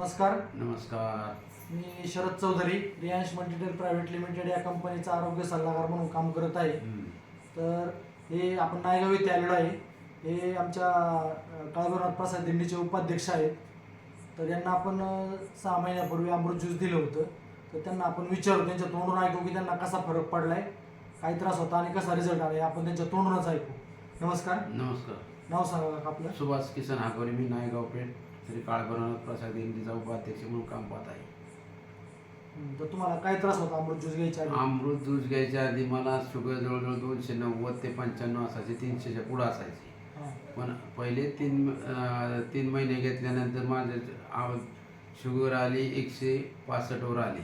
नमस्कार. नमस्कार. मी Sharad Chaudhari Riyansh multitel private limited या कंपनीचा आरोग्य सल्लागार म्हणून काम करत आहे. तर हे आपण नायगाव येथे आलेलो आहे. हे आमच्या अ, काळभैरवनाथ प्रसाद दिंडीचे उपाध्यक्ष आहेत. तर यांना आपण सहा महिन्यापूर्वी अमृत ज्यूस दिलं होतं. तर त्यांना आपण विचारू त्यांच्या तोंडून ऐकू की त्यांना कसा फरक पडलाय काय त्रास होता आणि कसा रिझल्ट आला आपण त्यांच्या तोंडूनच ऐकू. नमस्कार. नमस्कार. नाव सांगा आपलं. सुभाष किसन हागवणे मी नायगाव पेठ. श्री काळभैरवनाथ प्रसाद हिंदीचा उपाध्यक्ष म्हणून काम पाहत आहे. तर तुम्हाला काय त्रास होता अमृत ज्यूस घ्यायच्या आधी? अमृत दूध घ्यायच्या आधी मला शुगर जवळजवळ दोनशे नव्वद ते पंच्याण्णव असायचे तीनशेच्या पुढं असायची. हां. पण पहिले तीन अं, तीन महिने घेतल्यानंतर माझं आव- शुगर आली एकशे पासष्टवर आली.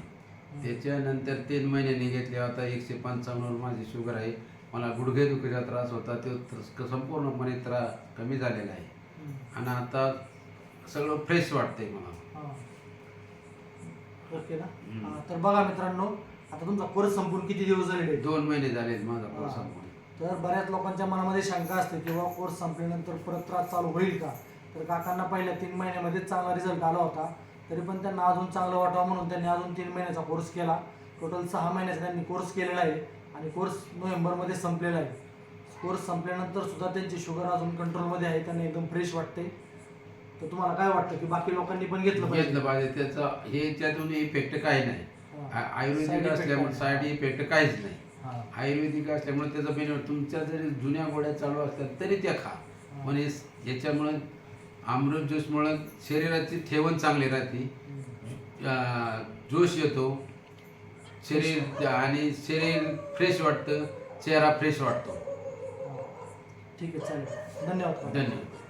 त्याच्यानंतर तीन महिन्यांनी घेतल्या आता एकशे पंचावन्नवर माझी शुगर आहे. मला गुडघे दुखीचा त्रास होता तो त्र- संपूर्णपणे त्रास कमी झालेला आहे. आणि आता सगळं फ्रेश वाटतंय मला. ओके ना हम्म. हा, तर बघा मित्रांनो आता तुमचा कोर्स संपून किती दिवस झालेले आहेत? दोन महिने झालेत माझा हा. कोर्स संपून तर बऱ्याच लोकांच्या मनामध्ये शंका असते की बाबा कोर्स संपल्यानंतर परत त्रास चालू होईल का तर काकांना पहिल्या तीन महिन्यामध्येच चांगला रिझल्ट आला होता तरी पण त्यांना अजून चांगलं वाटावं म्हणून त्यांनी अजून तीन महिन्याचा कोर्स केला टोटल सहा महिन्याचा त्यांनी कोर्स केलेला आहे आणि कोर्स नोव्हेंबरमध्ये संपलेला आहे कोर्स संपल्यानंतर सुद्धा त्यांची शुगर अजून कंट्रोलमध्ये आहे त्यांना एकदम फ्रेश वाटते तर तुम्हाला काय वाटतं की बाकी लोकांनी पण घेतलं घेतलं पाहिजे. त्याचा हे त्यातून इफेक्ट काही नाही. हा. आयुर्वेदिक effect असल्यामुळे साईड. इफेक्ट काहीच नाही. हा. आयुर्वेदिक असल्यामुळे त्याचा बेनिफिट तुमच्या जरी जुन्या गोळ्या चालू असतात तरी त्या खा. म्हणजे याच्यामुळं अमृत ज्यूसमुळं शरीराची ठेवण चांगली राहते. हम्म. अं, जोश येतो. शरीर आणि शरीर फ्रेश वाटतं. चेहरा फ्रेश वाटतो. हा. ठीक आहे चालेल. धन्यवाद. धन्यवाद.